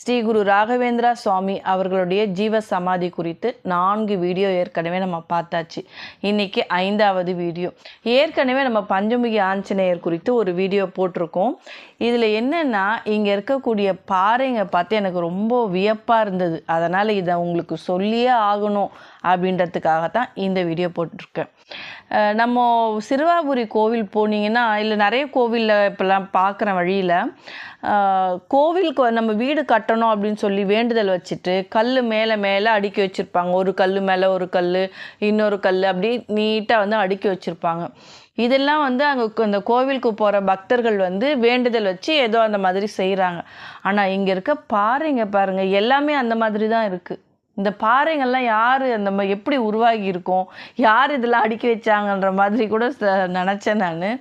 ஸ்ரீ குரு ராகவேந்திரா சுவாமி அவர்களுடைய ஜீவ சமாதி குறித்து நான்கு வீடியோ ஏற்கனவே நம்ம பார்த்தாச்சு. இன்றைக்கி ஐந்தாவது வீடியோ. ஏற்கனவே நம்ம பஞ்சமுகி ஆஞ்சநேயர் குறித்து ஒரு வீடியோ போட்டிருக்கோம். இதில் என்னென்னா இங்கே இருக்கக்கூடிய பாறைங்க பார்த்து எனக்கு ரொம்ப வியப்பாக இருந்தது. அதனால் இதை உங்களுக்கு சொல்லியே ஆகணும் அப்படின்றதுக்காக தான் இந்த வீடியோ போட்டிருக்கேன். நம்ம சிறுவாபுரி கோவில் போனீங்கன்னா இல்லை நிறைய கோவிலில் இப்போல்லாம் பார்க்குற வழியில் கோவிலுக்கு நம்ம வீடு கட்டணும் அப்படின்னு சொல்லி வேண்டுதல் வச்சுட்டு கல் மேலே மேலே அடுக்கி வச்சுருப்பாங்க. ஒரு கல் மேலே ஒரு கல் இன்னொரு கல் அப்படி நீட்டாக வந்து அடுக்கி வச்சுருப்பாங்க. இதெல்லாம் வந்து அங்கே அந்த கோவிலுக்கு போகிற பக்தர்கள் வந்து வேண்டுதல் வச்சு ஏதோ அந்த மாதிரி செய்கிறாங்க ஆனால் இங்கே இருக்க பாருங்க பாருங்கள் எல்லாமே அந்த மாதிரி தான் இருக்குது இந்த பாறைங்கள்லாம் யார் அந்த ம- எப்படி உருவாகி இருக்கும் யார் இதெல்லாம் அடுக்கி வச்சாங்கன்ற மாதிரி கூட நினச்சேன் நான்.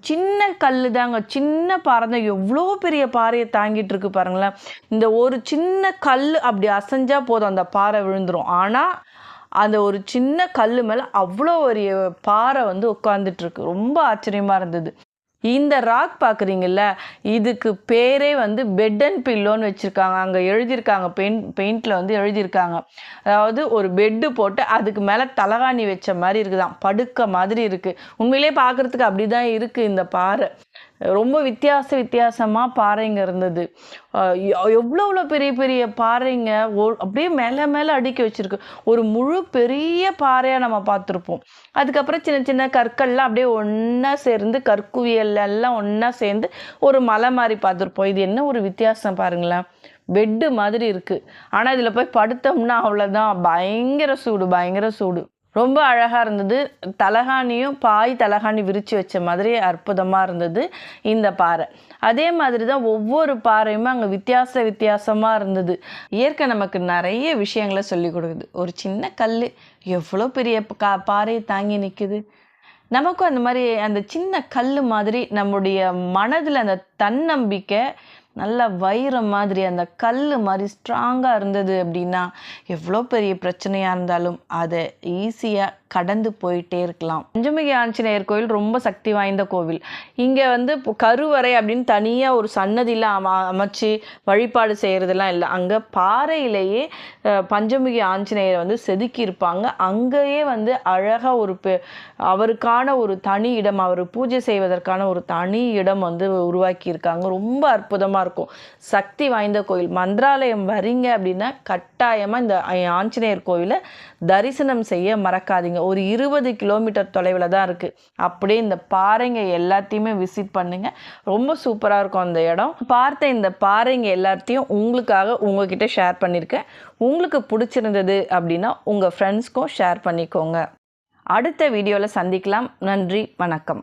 சின்ன கல் தாங்க. சின்ன பாறை தான். எவ்வளோ பெரிய பாறையை தாங்கிட்டு இருக்கு பாருங்களேன். இந்த ஒரு சின்ன கல் அப்படி அசைஞ்சால் போதும் அந்த பாறை விழுந்துரும். ஆனால் அந்த ஒரு சின்ன கல் மேலே அவ்வளோ ஒரு பாறை வந்து உட்காந்துட்ருக்கு ரொம்ப ஆச்சரியமாக இருந்தது. இந்த ராக் பார்க்குறீங்கல்ல இதுக்கு பேரே வந்து பெட் அண்ட் பில்லோன்னு வச்சுருக்காங்க. அங்கே எழுதியிருக்காங்க பெயிண்ட் பெயிண்டில் வந்து எழுதியிருக்காங்க. அதாவது ஒரு பெட்டு போட்டு அதுக்கு மேலே தலகாணி வச்ச மாதிரி இருக்குதான். படுக்க மாதிரி இருக்குது உண்மையிலே பார்க்குறதுக்கு அப்படி தான் இருக்குது இந்த பாறை. ரொம்ப வித்தியாச வித்தியாசமாக பாறைங்க இருந்தது. எவ்வளோ எவ்வளோ பெரிய பெரிய பாறைங்க அப்படியே மேலே மேலே அடுக்கி வச்சுருக்கு. ஒரு முழு பெரிய பாறையாக நம்ம பார்த்துருப்போம். அதுக்கப்புறம் சின்ன சின்ன கற்கள்லாம் அப்படியே ஒன்றா சேர்ந்து கற்குவியல் எல்லாம் ஒன்றா சேர்ந்து ஒரு மலை மாதிரி பார்த்துருப்போம். இது என்ன ஒரு வித்தியாசம் பாருங்களேன். பெட்டு மாதிரி இருக்குது ஆனால் இதில் போய் படுத்தோம்னா அவ்வளோதான் பயங்கர சூடு பயங்கர சூடு. ரொம்ப அழகாக இருந்தது. தலகாணியும் பாய் தலகாணி விரித்து வச்ச மாதிரி அற்புதமாக இருந்தது இந்த பாறை. அதே மாதிரி தான் ஒவ்வொரு பாறையுமே அங்கே வித்தியாச வித்தியாசமாக இருந்தது. இயற்கை நமக்கு நிறைய விஷயங்களை சொல்லி கொடுக்குது. ஒரு சின்ன கல் எவ்வளோ பெரிய கா பாறையை தாங்கி நிற்குது நமக்கும் அந்த மாதிரி அந்த சின்ன கல் மாதிரி நம்முடைய மனதில் அந்த தன்னம்பிக்கை நல்ல வைரம் மாதிரி அந்த கல் மாதிரி ஸ்ட்ராங்காக இருந்தது அப்படின்னா எவ்வளோ பெரிய பிரச்சனையாக இருந்தாலும் அதை ஈஸியாக கடந்து போயிட்டே இருக்கலாம். பஞ்சமுகி ஆஞ்சநேயர் கோயில் ரொம்ப சக்தி வாய்ந்த கோவில். இங்கே வந்து கருவறை அப்படின்னு தனியாக ஒரு சன்னதியில் அம அமைச்சு வழிபாடு செய்கிறதெல்லாம் இல்லை. அங்கே பாறையிலேயே பஞ்சமுகி ஆஞ்சநேயரை வந்து செதுக்கியிருப்பாங்க அங்கேயே வந்து அழகாக ஒரு பெ அவருக்கான ஒரு தனி இடம் அவர் பூஜை செய்வதற்கான ஒரு தனி இடம் வந்து உருவாக்கி இருக்காங்க. ரொம்ப அற்புதமாக இருக்கும். சக்தி வாய்ந்த கோயில். மந்திராலயம் வரீங்க அப்படின்னா கட்டாயமாக இந்த ஆஞ்சநேயர் கோயிலை தரிசனம் செய்ய மறக்காதீங்க. ஒரு இருபது கிலோமீட்டர் தொலைவில் தான் இருக்குது அப்படியே இந்த பாறைங்க எல்லாத்தையுமே விசிட் பண்ணுங்கள் ரொம்ப சூப்பராக இருக்கும் அந்த இடம். பார்த்த இந்த பாறைங்க எல்லாத்தையும் உங்களுக்காக உங்ககிட்ட ஷேர் பண்ணியிருக்கேன் உங்களுக்கு பிடிச்சிருந்தது அப்படின்னா உங்கள் ஃப்ரெண்ட்ஸ்க்கும் ஷேர் பண்ணிக்கோங்க. அடுத்த வீடியோவில் சந்திக்கலாம். நன்றி. வணக்கம்.